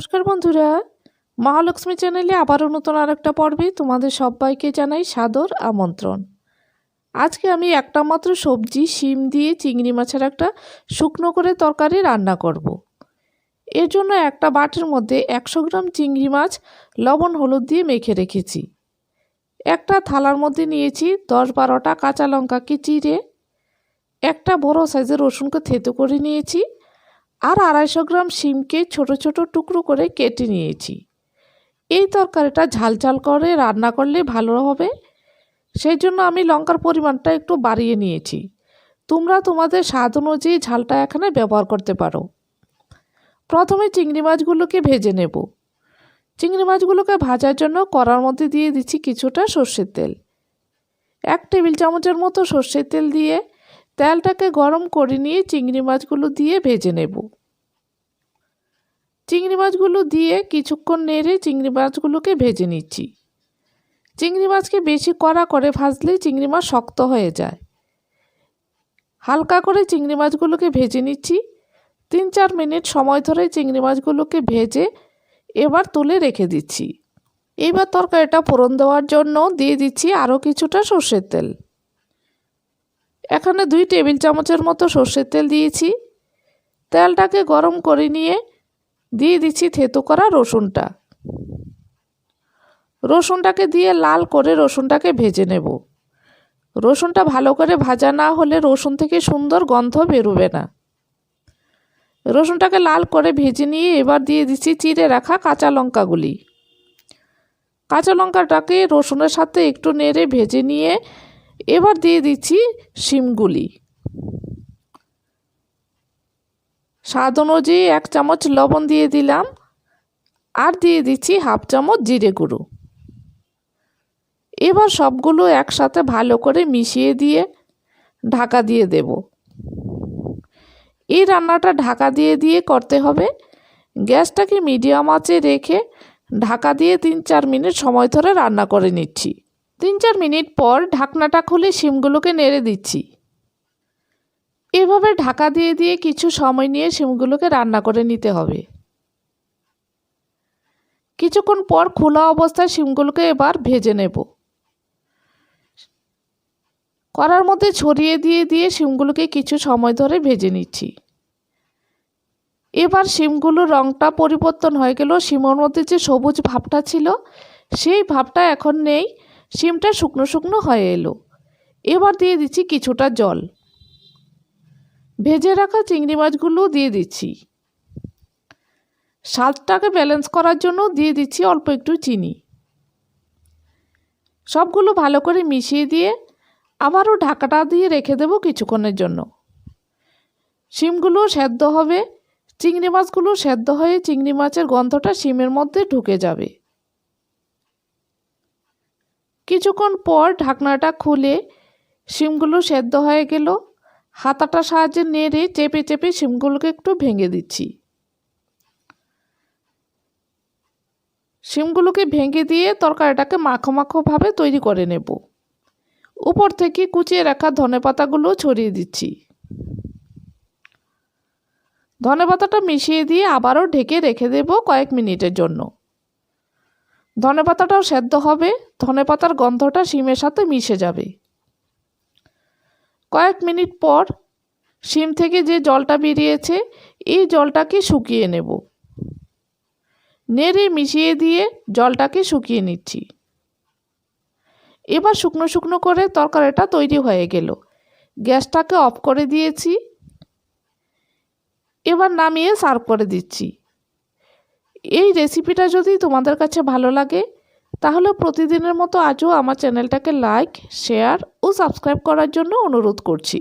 নমস্কার বন্ধুরা, মহালক্ষ্মী চ্যানেলে আবারও নতুন আরেকটা পর্বে তোমাদের সবাইকে জানাই সাদর আমন্ত্রণ। আজকে আমি একটা মাত্র সবজি, শিম দিয়ে চিংড়ি মাছের একটা শুকনো করে তরকারি রান্না করব। এর জন্য একটা বাটির মধ্যে একশো গ্রাম চিংড়ি মাছ, লবণ, হলুদ দিয়ে মেখে রেখেছি। একটা থালার মধ্যে নিয়েছি দশ বারোটা কাঁচা লঙ্কাকে চিড়ে একটা বড় সাইজের রসুনকে থেতো করে নিয়েছি। আর আড়াইশো গ্রাম শিমকে ছোট ছোট টুকরো করে কেটে নিয়েছি। এই তরকারিটা ঝাল ঝাল করে রান্না করলে ভালো হবে। সেই জন্য আমি লঙ্কার পরিমাণটা একটু বাড়িয়ে নিয়েছি। তোমরা তোমাদের স্বাদ অনুযায়ী ঝালটা এখানে ব্যবহার করতে পারো। প্রথমে চিংড়ি মাছগুলোকে ভেজে নেব। চিংড়ি মাছগুলোকে ভাজার জন্য কড়ার মধ্যে দিয়ে দিচ্ছি কিছুটা সর্ষের তেল। এক টেবিল চামচের মতো সর্ষের তেল দিয়ে তেলটাকে গরম করে নিয়ে চিংড়ি মাছগুলো দিয়ে ভেজে নেব। চিংড়ি মাছগুলো দিয়ে কিছুক্ষণ নেড়ে চিংড়ি মাছগুলোকে ভেজে নিচ্ছি। চিংড়ি মাছকে বেশি কড়া করে ভাজলে চিংড়ি মাছ শক্ত হয়ে যায়। হালকা করে চিংড়ি মাছগুলোকে ভেজে নিচ্ছি। তিন চার মিনিট সময় ধরে চিংড়ি মাছগুলোকে ভেজে এবার তুলে রেখে দিচ্ছি। এবার তরকারিটা ফোড়ন দেওয়ার জন্য দিয়ে দিচ্ছি আরও কিছুটা সর্ষের তেল। এখানে দুই টেবিল চামচের মতো সর্ষের তেল দিয়েছি। তেলটাকে গরম করে নিয়ে দিয়ে দিচ্ছি থেতো করা রসুনটা। রসুনটাকে দিয়ে লাল করে রসুনটাকে ভেজে নেব। রসুনটা ভালো করে ভাজা না হলে রসুন থেকে সুন্দর গন্ধ বেরোবে না। রসুনটাকে লাল করে ভেজে নিয়ে এবার দিয়ে দিচ্ছি চিড়ে রাখা কাঁচা লঙ্কাগুলি। কাঁচা লঙ্কাটাকে রসুনের সাথে একটু নেড়ে ভেজে নিয়ে এবার দিয়ে দিচ্ছি শিমগুলি। স্বাদ অনুযায়ী এক চামচ লবণ দিয়ে দিলাম, আর দিয়ে দিচ্ছি হাফ চামচ জিরে গুঁড়ো। এবার সবগুলো একসাথে ভালো করে মিশিয়ে দিয়ে ঢাকা দিয়ে দেব। এই রান্নাটা ঢাকা দিয়ে দিয়ে করতে হবে। গ্যাসটাকে মিডিয়াম আঁচে রেখে ঢাকা দিয়ে তিন চার মিনিট সময় ধরে রান্না করে নিচ্ছি। তিন চার মিনিট পর ঢাকনাটা খুলে শিমগুলোকে নেড়ে দিচ্ছি। এভাবে ঢাকা দিয়ে দিয়ে কিছু সময় নিয়ে শিমগুলোকে রান্না করে নিতে হবে। কিছুক্ষণ পর খোলা অবস্থায় শিমগুলোকে এবার ভেজে নেব। করার মধ্যে ছড়িয়ে দিয়ে দিয়ে শিমগুলোকে কিছু সময় ধরে ভেজে নিচ্ছি। এবার শিমগুলোর রঙটা পরিবর্তন হয়ে গেল শিমের মধ্যে যে সবুজ ভাবটা ছিল, সেই ভাবটা এখন নেই। শিমটা শুকনো শুকনো হয়ে এলো। এবার দিয়ে দিচ্ছি কিছুটা জল। ভেজে রাখা চিংড়ি মাছগুলো দিয়ে দিচ্ছি। স্বাদটাকে ব্যালেন্স করার জন্য দিয়ে দিচ্ছি অল্প একটু চিনি। সবগুলো ভালো করে মিশিয়ে দিয়ে আবারও ঢাকাটা দিয়ে রেখে দেবো কিছুক্ষণের জন্য। শিমগুলো সেদ্ধ হবে। চিংড়ি মাছগুলো সেদ্ধ হয়ে চিংড়ি মাছের গন্ধটা শিমের মধ্যে ঢুকে যাবে। কিছুক্ষণ পর ঢাকনাটা খুলে শিমগুলো সেদ্ধ হয়ে গেল। হাতাটা সাহায্যে নেড়ে চেপে চেপে শিমগুলোকে একটু ভেঙে দিচ্ছি। শিমগুলোকে ভেঙে দিয়ে তরকারিটাকে মাখো মাখোভাবে তৈরি করে নেব। উপর থেকে কুচিয়ে রাখা ধনে পাতাগুলো ছড়িয়ে দিচ্ছি। ধনে পাতাটা মিশিয়ে দিয়ে আবারও ঢেকে রেখে দেব কয়েক মিনিটের জন্য। ধনে পাতাটাও সেদ্ধ হবে ধনে পাতার গন্ধটা শিমের সাথে মিশে যাবে। কয়েক মিনিট পর শিম থেকে যে জলটা বেরিয়েছে, এই জলটাকে শুকিয়ে নেব। নেড়ে মিশিয়ে দিয়ে জলটাকে শুকিয়ে নিচ্ছি। এবার শুকনো শুকনো করে তরকারিটা তৈরি হয়ে গেল। গ্যাসটাকে অফ করে দিয়েছি। এবার নামিয়ে সার্ভ করে দিচ্ছি। এই রেসিপিটা যদি তোমাদের কাছে ভালো লাগে, তাহলে প্রতিদিনের মতো আজও আমার চ্যানেলটাকে লাইক শেয়ার ও সাবস্ক্রাইব করার জন্য অনুরোধ করছি।